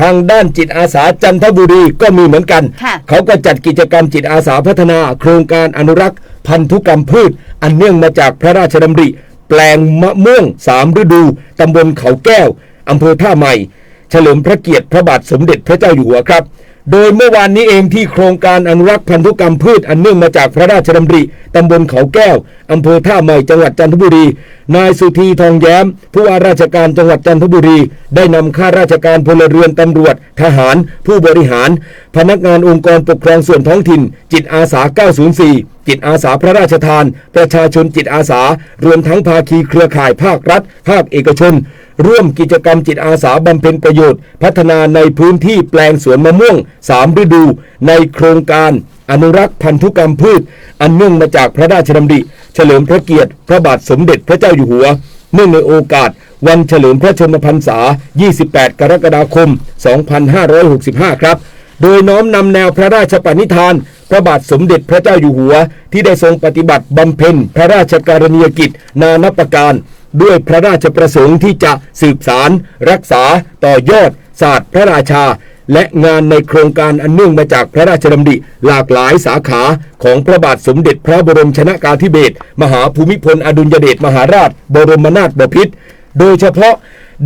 ทางด้านจิตอาสาจันทบุรีก็มีเหมือนกัน ค่ะ เขาก็จัดกิจกรรมจิตอาสาพัฒนา โครงการอนุรักษ์ พันธุกรรมพืช อันเนื่องมาจากพระราชดำริ แปลงมะม่วงสามฤดูตำบลเขาแก้วอำเภอท่าใหม่ เฉลิมพระเกียรติพระบาทสมเด็จพระเจ้าอยู่หัวครับ โดยเมื่อวานนี้เองที่โครงการอนุรักษ์พันธุกรรมพืชอันเนื่องมาจากพระราชดำริตำบลเขาแก้วอำเภอท่าใหม่จังหวัดจันทบุรี นายสุธีทองแย้ม ผู้ว่าราชการจังหวัดจันทบุรี ได้นำข้าราชการพลเรือนตำรวจ ทหาร ผู้บริหาร พนักงานองค์กรปกครองส่วนท้องถิ่น จิตอาสา 904 จิตอาสาพระราชทาน ประชาชนจิตอาสารวมทั้งภาคีเครือข่ายภาครัฐ ภาคเอกชน ร่วมกิจกรรมจิตอาสาบำเพ็ญประโยชน์ พัฒนาในพื้นที่แปลงสวนมะม่วงสามฤดู ในโครงการอนุรักษ์พันธุกรรมพืช อันเนื่องมาจากพระราชดำริ เฉลิมพระเกียรติ พระบาทสมเด็จพระเจ้าอยู่หัว เนื่องในโอกาส วันเฉลิมพระชนมพรรษา 28 กรกฎาคม 2565 ครับ โดยน้อมนำแนวพระราชปณิธาน พระบาทสมเด็จพระเจ้าอยู่หัว ที่ได้ทรงปฏิบัติบำเพ็ญพระราชการณียกิจ นานับประการ ด้วยพระราชประสงค์ที่จะสืบสาร รักษา ต่อยอด ศาสตร์พระราชา และงานในโครงการอันเนื่องมาจากพระราชดำริหลากหลายสาขาของพระบาทสมเด็จพระบรมชนากาธิเบศรมหาภูมิพลอดุลยเดชมหาราช บรมนาถบพิตร โดยเฉพาะ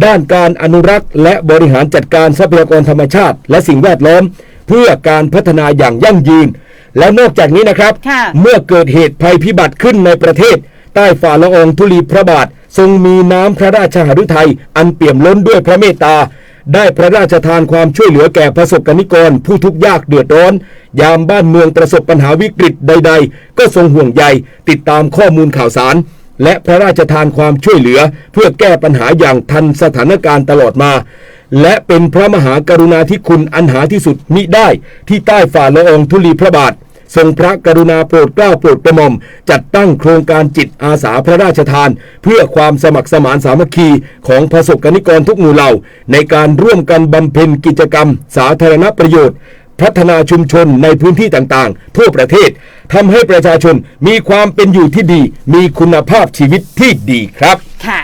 ด้านการอนุรักษ์ และบริหารจัดการทรัพยากรธรรมชาติ และสิ่งแวดล้อม เพื่อการพัฒนาอย่างยั่งยืน และนอกจากนี้นะครับ เมื่อเกิดเหตุภัยพิบัติขึ้นในประเทศ ใต้ฝ่าละอองธุลีพระบาท ทรงมีน้ำพระราชหฤทัยอันเปี่ยมล้นด้วยพระเมตตาได้พระราชทานความช่วยเหลือแก่ประสบกนิกร ผู้ทุกข์ยากเดือดร้อน ยามบ้านเมืองประสบปัญหาวิกฤตใด ๆ ก็ทรงห่วงใยติดตามข้อมูลข่าวสาร และพระราชทานความช่วยเหลือเพื่อแก้ปัญหาอย่างทันสถานการณ์ตลอดมา และเป็นพระมหากรุณาธิคุณอันหาที่สุดมิได้ที่ใต้ฝ่าละอองธุลีพระบาท ทรงพระกรุณาโปรดเกล้าโปรดกระหม่อม จัดตั้งโครงการจิตอาสาพระราชทาน เพื่อความสมัครสมานสามัคคีของประสบกนิกรทุกหมู่เหล่า ในการร่วมกันบำเพ็ญกิจกรรม สาธารณประโยชน์ พัฒนาชุมชนในพื้นที่ต่างๆ ทั่วประเทศทำให้ประชาชนมีความเป็นอยู่ที่ดี มีคุณภาพชีวิตที่ดีครับ ค่ะ